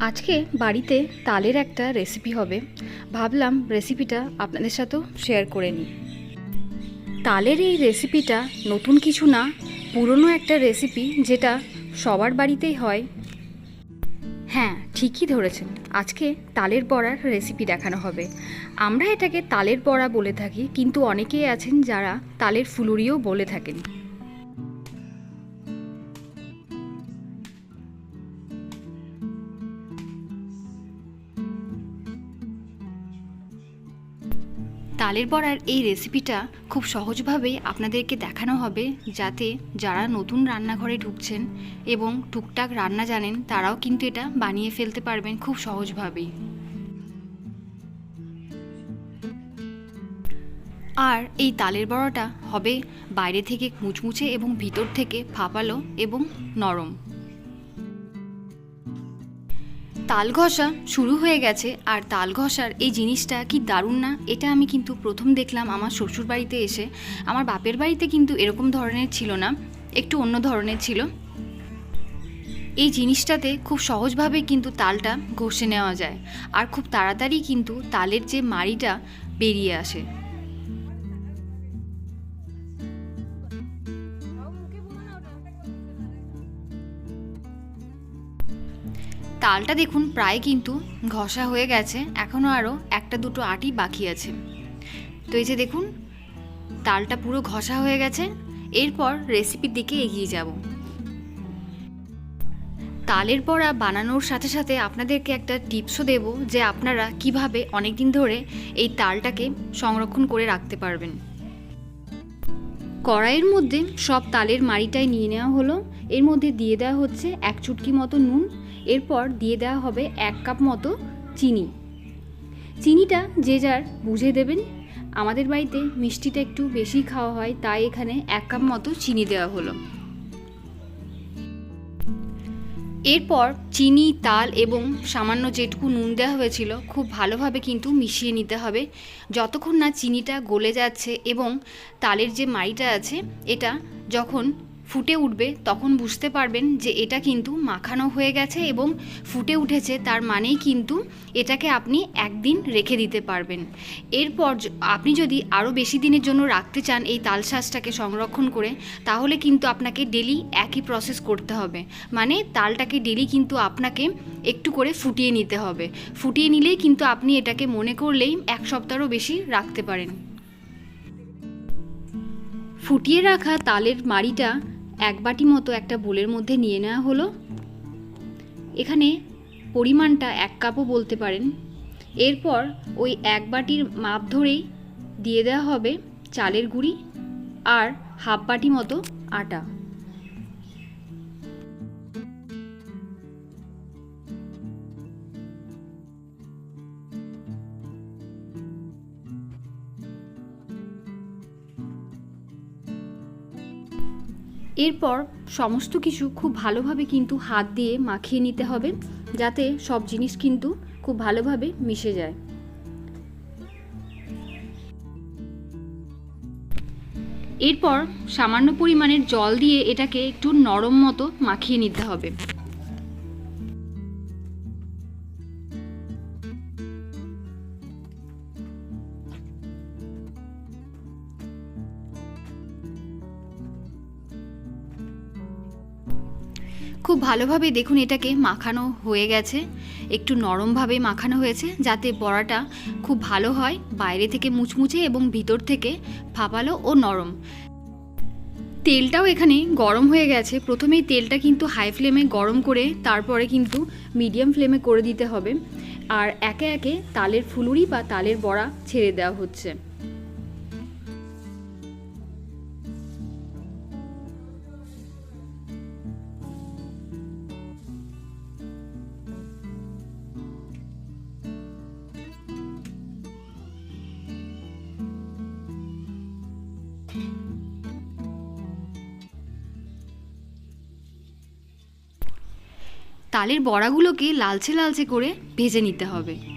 আজকে বাড়িতে তালের একটা রেসিপি হবে। ভাবলাম রেসিপিটা আপনাদের সাথেও শেয়ার করে নিই। তালের এই রেসিপিটা নতুন কিছু না, পুরনো একটা রেসিপি যেটা সবার বাড়িতেই হয়। হ্যাঁ ঠিকই ধরেছেন। আজকে তালের বড়ার রেসিপি দেখানো হবে। আমরা এটাকে তালের বড়া বলে থাকি, কিন্তু অনেকেই আছেন যারা তালের ফুলুরিও বলে থাকেন। তালের বড়ার এই রেসিপিটা খুব সহজভাবেই আপনাদেরকে দেখানো হবে যাতে যারা নতুন রান্নাঘরে ঢুকছেন এবং টুকটাক রান্না জানেন, তারাও কিন্তু এটা বানিয়ে ফেলতে পারবেন খুব সহজভাবেই আর এই তালের বড়াটা হবে বাইরে থেকে মুচমুচে এবং ভিতর থেকে ফাঁপালো এবং নরম। তাল ঘষা শুরু হয়ে গেছে, আর তাল ঘষার এই জিনিসটা কি দারুণ না? এটা আমি কিন্তু প্রথম দেখলাম আমার শ্বশুর বাড়িতে এসে। আমার বাপের বাড়িতে কিন্তু এরকম ধরনের ছিল না, একটু অন্য ধরনের ছিল। এই জিনিসটাতে খুব সহজভাবে কিন্তু তালটা ঘষে নেওয়া যায়, আর খুব তাড়াতাড়ি কিন্তু তালের যে মাড়িটা বেরিয়ে আসে। তালটা দেখুন প্রায় কিন্তু ঘষা হয়ে গেছে এখনও আরও একটা দুটো আটি বাকি আছে। তো এই যে দেখুন, তালটা পুরো ঘষা হয়ে গেছে, এরপর রেসিপির দিকে এগিয়ে যাব। তালের বড়া বানানোর সাথে সাথে আপনাদেরকে একটা টিপসও দেব যে আপনারা কীভাবে অনেক দিন ধরে এই তালটাকে সংরক্ষণ করে রাখতে পারবেন। কড়াইয়ের মধ্যে সব তালের মাড়িটাই নিয়ে নেওয়া হলো, এর মধ্যে দিয়ে দেওয়া হচ্ছে এক চুটকি মতো নুন এরপর দিয়ে দেওয়া হবে এক কাপ মতো চিনি। চিনিটা যে যার বুঝে দেবেন। আমাদের বাড়িতে মিষ্টিটা একটু বেশি খাওয়া হয়, তাই এখানে এক কাপ মতো চিনি দেওয়া হলো। এরপর চিনি, তাল এবং সামান্য যেটুকু নুন দেওয়া হয়েছিল, খুব ভালোভাবে কিন্তু মিশিয়ে নিতে হবে। যতক্ষণ না চিনিটা গলে যাচ্ছে এবং তালের যে মাড়িটা আছে, এটা যখন ফুটে উঠবে, তখন বুঝতে পারবেন যে এটা কিন্তু মাখানো হয়ে গেছে এবং ফুটে উঠেছে, তার মানেই কিন্তু এটাকে আপনি একদিন রেখে দিতে পারবেন। এরপর আপনি যদি আরও বেশি দিনের জন্য রাখতে চান এই তাল শাঁসটাকে সংরক্ষণ করে, তাহলে কিন্তু আপনাকে ডেলি একই প্রসেস করতে হবে। মানে তালটাকে ডেলি কিন্তু আপনাকে একটু করে ফুটিয়ে নিতে হবে। ফুটিয়ে নিলেই কিন্তু আপনি এটাকে মনে করলেই এক সপ্তাহও বেশি রাখতে পারেন। ফুটিয়ে রাখা তালের মাড়িটা এক বাটি মতো একটা বোলের মধ্যে নিয়ে নেওয়া হলো। এখানে পরিমাণটা এক কাপও বলতে পারেন। এরপর ওই এক বাটির মাপ ধরেই দিয়ে দেওয়া হবে চালের গুঁড়ি আর হাফ বাটি মতো আটা। এরপর সমস্ত কিছু খুব ভালোভাবে কিন্তু হাত দিয়ে মাখিয়ে নিতে হবে, যাতে সব জিনিস কিন্তু খুব ভালোভাবে মিশে যায়। এরপর সামান্য পরিমাণের জল দিয়ে এটাকে একটু নরম মতো মাখিয়ে নিতে হবে। খুব ভালোভাবে দেখুন এটাকে মাখানো হয়ে গেছে। একটু নরমভাবে মাখানো হয়েছে যাতে বড়াটা খুব ভালো হয় বাইরে থেকে মুচমুচে এবং ভিতর থেকে ফাঁপালো ও নরম। তেলটাও এখানে গরম হয়ে গেছে। প্রথমেই তেলটা কিন্তু হাই ফ্লেমে গরম করে তারপরে কিন্তু মিডিয়াম ফ্লেমে করে দিতে হবে। আর একে একে তালের ফুলুরি বা তালের বড়া ছেড়ে দেওয়া হচ্ছে। তালের বড়াগুলোকে লালচে লালচে করে ভেজে নিতে হবে।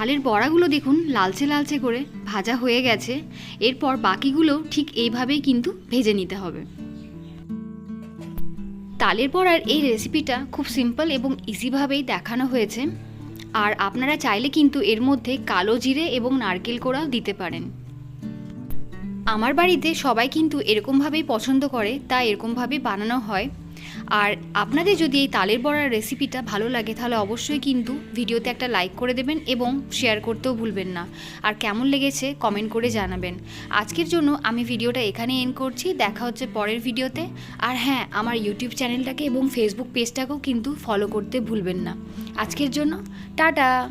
তালের বড়াগুলো দেখুন লালচে লালচে করে ভাজা হয়ে গেছে। এরপর বাকিগুলো ঠিক এইভাবেই কিন্তু ভেজে নিতে হবে। তালের বড়ার এই রেসিপিটা খুব সিম্পল এবং ইজিভাবেই দেখানো হয়েছে। আর আপনারা চাইলে কিন্তু এর মধ্যে কালো জিরে এবং নারকেল কোড়াও দিতে পারেন। আমার বাড়িতে সবাই কিন্তু এরকমভাবেই পছন্দ করে তাই এরকমভাবেই বানানো হয়। আর আপনাদের যদি এই তালের বড়ার রেসিপিটা ভালো লাগে, তাহলে অবশ্যই কিন্তু ভিডিওতে একটা লাইক করে দেবেন এবং শেয়ার করতেও ভুলবেন না। আর কেমন লেগেছে কমেন্ট করে জানাবেন। আজকের জন্য আমি ভিডিওটা এখানে এন্ড করছি। দেখা হচ্ছে পরের ভিডিওতে। আর হ্যাঁ আমার ইউটিউব চ্যানেলটাকে এবং ফেসবুক পেজটাকেও কিন্তু ফলো করতে ভুলবেন না। আজকের জন্য, টাটা!